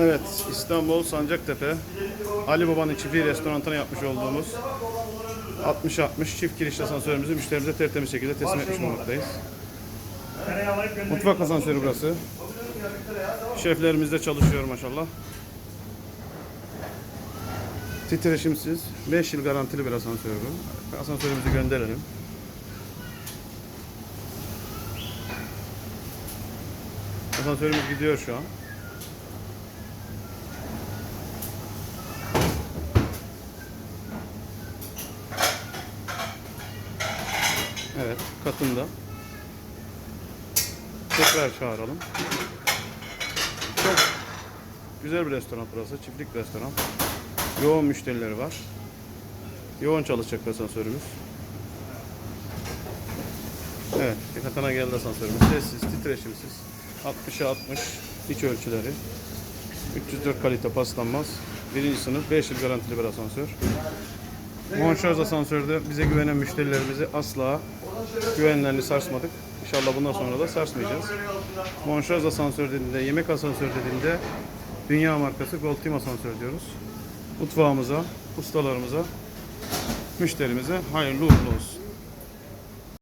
Evet, İstanbul Sancaktepe Ali Baba'nın çiftliği restoranına yapmış olduğumuz 60-60 çift giriş asansörümüzü müşterimize tertemiz şekilde teslim etmiş bulunmaktayız. Mutfak asansörü burası. Şeflerimiz de çalışıyor maşallah. Titreşimsiz, 5 yıl garantili bir asansör bu. Asansörümüzü gönderelim. Asansörümüz gidiyor şu an. Evet, katında. Tekrar çağıralım. Çok güzel bir restoran burası. Çiftlik restoran. Yoğun müşterileri var. Yoğun çalışacak asansörümüz. Evet, katına geldi asansörümüz. Sessiz, titreşimsiz. 60'a 60 iç ölçüleri. 304 kalite paslanmaz. Birinci sınıf 5 yıl garantili bir asansör. Monşarj asansörde bize güvenen müşterilerimizi asla güvenlerini sarsmadık. İnşallah bundan sonra da sarsmayacağız. Monşarj asansör dediğinde, yemek asansör dediğinde dünya markası Gold Team asansör diyoruz. Mutfağımıza, ustalarımıza, müşterimize hayırlı uğurlu olsun.